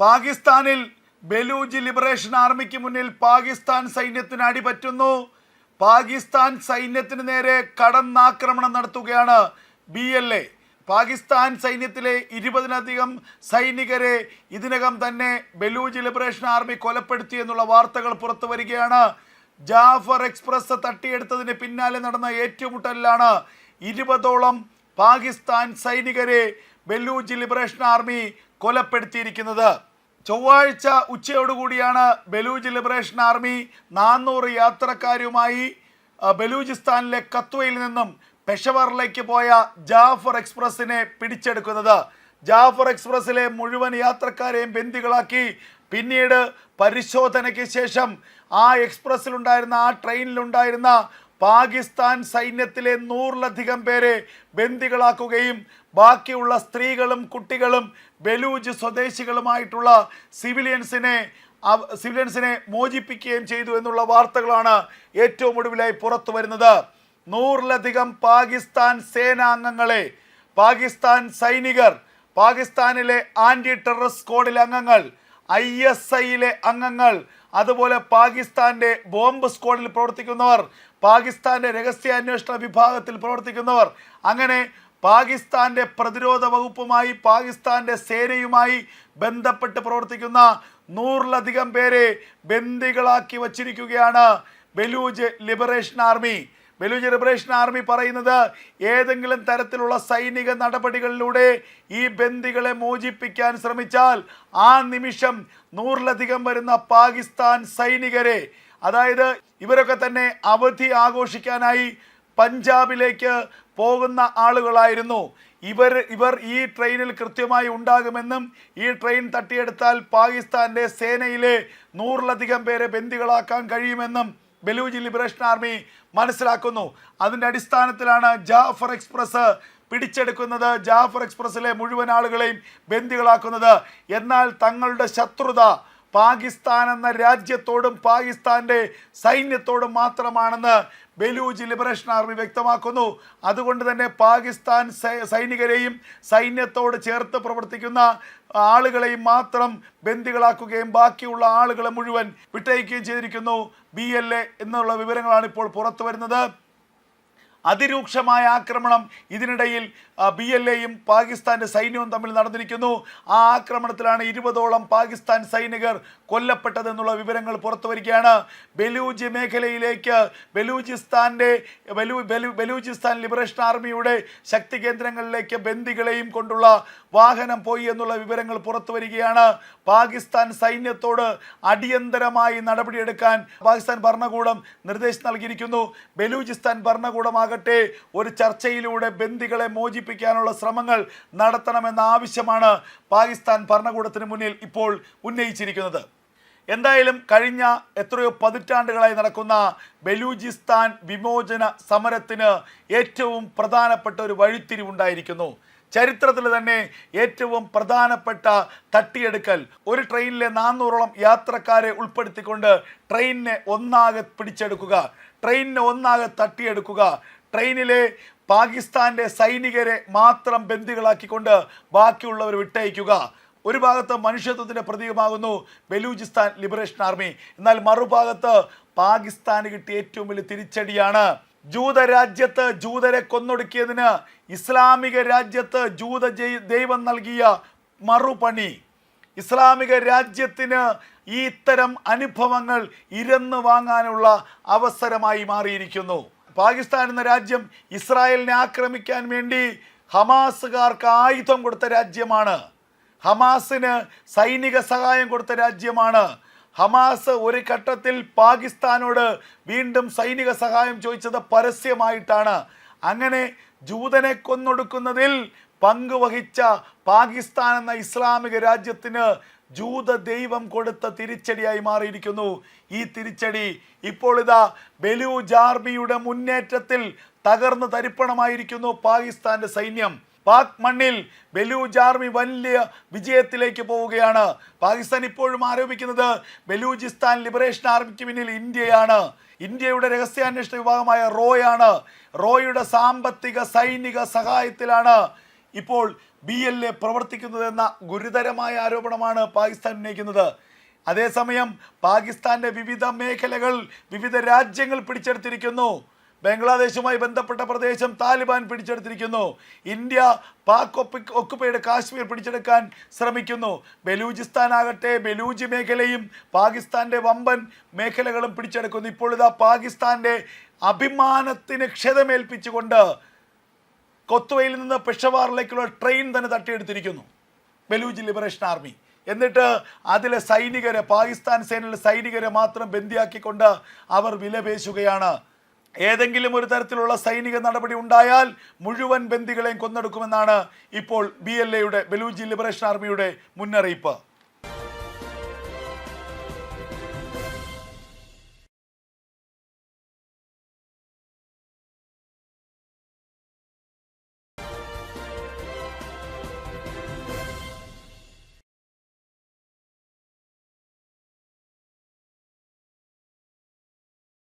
പാകിസ്ഥാനിൽ ബലൂജ് ലിബറേഷൻ ആർമിക്ക് മുന്നിൽ പാകിസ്ഥാൻ സൈന്യത്തിന് അടിപറ്റുന്നു. പാകിസ്ഥാൻ സൈന്യത്തിന് നേരെ കടന്നാക്രമണം നടത്തുകയാണ് ബി എൽ എ പാകിസ്ഥാൻ സൈന്യത്തിലെ ഇരുപതിനധികം സൈനികരെ ഇതിനകം തന്നെ ബലൂജ് ലിബറേഷൻ ആർമി കൊലപ്പെടുത്തി എന്നുള്ള വാർത്തകൾ പുറത്തു വരികയാണ്. ജാഫർ എക്സ്പ്രസ് തട്ടിയെടുത്തതിന് പിന്നാലെ നടന്ന ഏറ്റുമുട്ടലിലാണ് ഇരുപതോളം പാകിസ്ഥാൻ സൈനികരെ ബലൂജ് ലിബറേഷൻ ആർമി കൊലപ്പെടുത്തിയിരിക്കുന്നത്. ചൊവ്വാഴ്ച ഉച്ചയോടുകൂടിയാണ് ബലൂജ് ലിബറേഷൻ ആർമി നാനൂറ് യാത്രക്കാരുമായി ബലൂചിസ്ഥാനിലെ കത്വയിൽ നിന്നും പെഷവാറിലേക്ക് പോയ ജാഫർ എക്സ്പ്രസിനെ പിടിച്ചെടുക്കുന്നത്. ജാഫർ എക്സ്പ്രസ്സിലെ മുഴുവൻ യാത്രക്കാരെയും ബന്ദികളാക്കി. പിന്നീട് പരിശോധനയ്ക്ക് ശേഷം ആ എക്സ്പ്രസ്സിലുണ്ടായിരുന്ന ആ ട്രെയിനിലുണ്ടായിരുന്ന പാകിസ്ഥാൻ സൈന്യത്തിലെ നൂറിലധികം പേരെ ബന്ദികളാക്കുകയും ബാക്കിയുള്ള സ്ത്രീകളും കുട്ടികളും ബലൂജ് സ്വദേശികളുമായിട്ടുള്ള സിവിലിയൻസിനെ സിവിലിയൻസിനെ മോചിപ്പിക്കുകയും ചെയ്തു എന്നുള്ള വാർത്തകളാണ് ഏറ്റവും ഒടുവിലായി പുറത്തു വരുന്നത്. നൂറിലധികം പാകിസ്ഥാൻ സേനാംഗങ്ങളെ പാകിസ്ഥാൻ സൈനികർ പാകിസ്ഥാനിലെ ആന്റി ടെററിസ്റ്റ് സ്ക്വാഡിലെ അംഗങ്ങൾ ഐ എസ് ഐയിലെ അംഗങ്ങൾ അതുപോലെ പാകിസ്ഥാന്റെ ബോംബ് സ്ക്വാഡിൽ പ്രവർത്തിക്കുന്നവർ പാകിസ്ഥാന്റെ രഹസ്യാന്വേഷണ വിഭാഗത്തിൽ പ്രവർത്തിക്കുന്നവർ അങ്ങനെ പാകിസ്ഥാന്റെ പ്രതിരോധ വകുപ്പുമായി പാകിസ്ഥാന്റെ സേനയുമായി ബന്ധപ്പെട്ട് പ്രവർത്തിക്കുന്ന നൂറിലധികം പേരെ ബന്ദികളാക്കി വച്ചിരിക്കുകയാണ് Baloch liberation army. Baloch liberation army പറയുന്നത് ഏതെങ്കിലും തരത്തിലുള്ള സൈനിക നടപടികളിലൂടെ ഈ ബന്ദികളെ മോചിപ്പിക്കാൻ ശ്രമിച്ചാൽ ആ നിമിഷം നൂറിലധികം വരുന്ന പാകിസ്ഥാൻ സൈനികരെ അതായത് ഇവരൊക്കെ തന്നെ അവധി ആഘോഷിക്കാനായി പഞ്ചാബിലേക്ക് പോകുന്ന ആളുകളായിരുന്നു. ഇവർ ഇവർ ഈ ട്രെയിനിൽ കൃത്യമായി ഉണ്ടാകുമെന്നും ഈ ട്രെയിൻ തട്ടിയെടുത്താൽ പാകിസ്ഥാന്റെ സേനയിലെ നൂറിലധികം പേരെ ബന്ദികളാക്കാൻ കഴിയുമെന്നും ബലൂജ് ലിബറേഷൻ ആർമി മനസ്സിലാക്കുന്നു. അതിന്റെ അടിസ്ഥാനത്തിലാണ് ജാഫർ എക്സ്പ്രസ് പിടിച്ചെടുക്കുന്നത്. ജാഫർ എക്സ്പ്രസ്സിലെ മുഴുവൻ ആളുകളെയും ബന്ദികളാക്കുന്നത്. എന്നാൽ തങ്ങളുടെ ശത്രുത പാകിസ്ഥാൻ എന്ന രാജ്യത്തോടും പാകിസ്ഥാന്റെ സൈന്യത്തോടും മാത്രമാണെന്ന് ബലൂജ് ലിബറേഷൻ ആർമി വ്യക്തമാക്കുന്നു. അതുകൊണ്ട് തന്നെ പാകിസ്ഥാൻ സൈനികരെയും സൈന്യത്തോട് ചേർത്ത് പ്രവർത്തിക്കുന്ന ആളുകളെയും മാത്രം ബന്ദികളാക്കുകയും ബാക്കിയുള്ള ആളുകളെ മുഴുവൻ വിട്ടയക്കുകയും ചെയ്തിരിക്കുന്നു. ബി എന്നുള്ള വിവരങ്ങളാണ് ഇപ്പോൾ പുറത്തു വരുന്നത് അതിരൂക്ഷമായ ആക്രമണം ഇതിനിടയിൽ ബി എൽ എയും പാകിസ്ഥാന്റെ സൈന്യവും തമ്മിൽ നടന്നിരിക്കുന്നു. ആ ആക്രമണത്തിലാണ് ഇരുപതോളം പാകിസ്ഥാൻ സൈനികർ കൊല്ലപ്പെട്ടതെന്നുള്ള വിവരങ്ങൾ പുറത്തു വരികയാണ് ബലൂജി മേഖലയിലേക്ക് ബലൂചിസ്ഥാന്റെ ബലൂ ബലൂ ബലൂചിസ്ഥാൻ ലിബറേഷൻ ആർമിയുടെ ശക്തി കേന്ദ്രങ്ങളിലേക്ക് ബന്ദികളെയും കൊണ്ടുള്ള വാഹനം പോയി എന്നുള്ള വിവരങ്ങൾ പുറത്തു വരികയാണ് പാകിസ്ഥാൻ സൈന്യത്തോട് അടിയന്തരമായി നടപടിയെടുക്കാൻ പാകിസ്ഥാൻ ഭരണകൂടം നിർദ്ദേശം നൽകിയിരിക്കുന്നു. ബലൂചിസ്ഥാൻ ഭരണകൂടമാകട്ടെ ഒരു ചർച്ചയിലൂടെ ബന്ദികളെ മോചിപ്പിക്കാനുള്ള ശ്രമങ്ങൾ നടത്തണമെന്ന ആവശ്യമാണ് പാകിസ്ഥാൻ ഭരണകൂടത്തിന് മുന്നിൽ ഇപ്പോൾ ഉന്നയിച്ചിരിക്കുന്നത്. എന്തായാലും കഴിഞ്ഞ എത്രയോ പതിറ്റാണ്ടുകളായി നടക്കുന്ന ബലൂചിസ്ഥാൻ വിമോചന സമരത്തിന് ഏറ്റവും പ്രധാനപ്പെട്ട ഒരു വഴിത്തിരിവുണ്ടായിരിക്കുന്നു. ചരിത്രത്തിൽ തന്നെ ഏറ്റവും പ്രധാനപ്പെട്ട തട്ടിയെടുക്കൽ. ഒരു ട്രെയിനിലെ നാനൂറോളം യാത്രക്കാരെ ഉൾപ്പെടുത്തിക്കൊണ്ട് ട്രെയിനിനെ ഒന്നാകെ പിടിച്ചെടുക്കുക. ട്രെയിനിനെ ഒന്നാകെ തട്ടിയെടുക്കുക. ട്രെയിനിലെ പാകിസ്ഥാന്റെ സൈനികരെ മാത്രം ബന്ദികളാക്കിക്കൊണ്ട് ബാക്കിയുള്ളവർ വിട്ടയക്കുക. ഒരു ഭാഗത്ത് മനുഷ്യത്വത്തിന്റെ പ്രതീകമാകുന്നു ബലൂചിസ്ഥാൻ ലിബറേഷൻ ആർമി. എന്നാൽ മറുഭാഗത്ത് പാകിസ്ഥാന് കിട്ടിയ ഏറ്റവും വലിയ തിരിച്ചടിയാണ്. ജൂതരാജ്യത്ത് ജൂതരെ കൊന്നൊടുക്കിയതിന് ഇസ്ലാമിക രാജ്യത്ത് ജൂത ദൈവം നൽകിയ മറുപണി. ഇസ്ലാമിക രാജ്യത്തിന് ഈ ഇത്തരം അനുഭവങ്ങൾ ഇരന്ന് വാങ്ങാനുള്ള അവസരമായി മാറിയിരിക്കുന്നു. പാകിസ്ഥാൻ എന്ന രാജ്യം ഇസ്രായേലിനെ ആക്രമിക്കാൻ വേണ്ടി ഹമാസുകാർക്ക് ആയുധം കൊടുത്ത രാജ്യമാണ്. ഹമാസിന് സൈനിക സഹായം കൊടുത്ത രാജ്യമാണ്. ഹമാസ് ഒരു ഘട്ടത്തിൽ പാകിസ്ഥാനോട് വീണ്ടും സൈനിക സഹായം ചോദിച്ചത് പരസ്യമായിട്ടാണ്. അങ്ങനെ ജൂതനെ കൊന്നൊടുക്കുന്നതിൽ പങ്കുവഹിച്ച പാകിസ്ഥാൻ എന്ന ഇസ്ലാമിക രാജ്യത്തിന് ജൂത ദൈവം കൊടുത്ത തിരിച്ചടിയായി മാറിയിരിക്കുന്നു. ഈ തിരിച്ചടി ഇപ്പോൾ ഇതാ ബലൂ ജാർബിയുടെ മുന്നേറ്റത്തിൽ തകർന്ന് തരിപ്പണമായിരിക്കുന്നു പാകിസ്ഥാന്റെ സൈന്യം. പാക് മണ്ണിൽ ബലൂജ് ആർമി വലിയ വിജയത്തിലേക്ക് പോവുകയാണ്. പാകിസ്ഥാൻ ഇപ്പോഴും ആരോപിക്കുന്നത് ബലൂചിസ്ഥാൻ ലിബറേഷൻ ആർമിക്ക് പിന്നിൽ ഇന്ത്യയാണ്. ഇന്ത്യയുടെ രഹസ്യാന്വേഷണ വിഭാഗമായ റോയാണ്. റോയുടെ സാമ്പത്തിക സൈനിക സഹായത്തിലാണ് ഇപ്പോൾ ബി എൽ എ പ്രവർത്തിക്കുന്നതെന്ന ഗുരുതരമായ ആരോപണമാണ് പാകിസ്ഥാൻ ഉന്നയിക്കുന്നത്. അതേസമയം പാകിസ്ഥാന്റെ വിവിധ മേഖലകൾ വിവിധ രാജ്യങ്ങൾ പിടിച്ചെടുത്തിരിക്കുന്നു. ബംഗ്ലാദേശുമായി ബന്ധപ്പെട്ട പ്രദേശം താലിബാൻ പിടിച്ചെടുത്തിരിക്കുന്നു. ഇന്ത്യ പാക് ഒക്കുപ്പയുടെ കാശ്മീർ പിടിച്ചെടുക്കാൻ ശ്രമിക്കുന്നു. ബലൂചിസ്ഥാൻ ആകട്ടെ ബലൂജി മേഖലയും പാകിസ്ഥാന്റെ വമ്പൻ മേഖലകളും പിടിച്ചെടുക്കുന്നു. ഇപ്പോൾ ഇതാ പാകിസ്ഥാന്റെ അഭിമാനത്തിന് ക്ഷതമേൽപ്പിച്ചുകൊണ്ട് കൊത്തുവയിൽ നിന്ന് പെഷവാറിലേക്കുള്ള ട്രെയിൻ തന്നെ തട്ടിയെടുത്തിരിക്കുന്നു. Baloch liberation army. എന്നിട്ട് അതിലെ സൈനികരെ പാകിസ്ഥാൻ സേനയിലെ സൈനികരെ മാത്രം ബന്ദിയാക്കിക്കൊണ്ട് അവർ വിലപേശുകയാണ്. ഏതെങ്കിലും ഒരു തരത്തിലുള്ള സൈനിക നടപടി ഉണ്ടായാൽ മുഴുവൻ ബന്ദികളെയും കൊന്നെടുക്കുമെന്നാണ് ഇപ്പോൾ ബി എൽ എയുടെ ബലൂജി ലിബറേഷൻ ആർമിയുടെ മുന്നറിയിപ്പ്.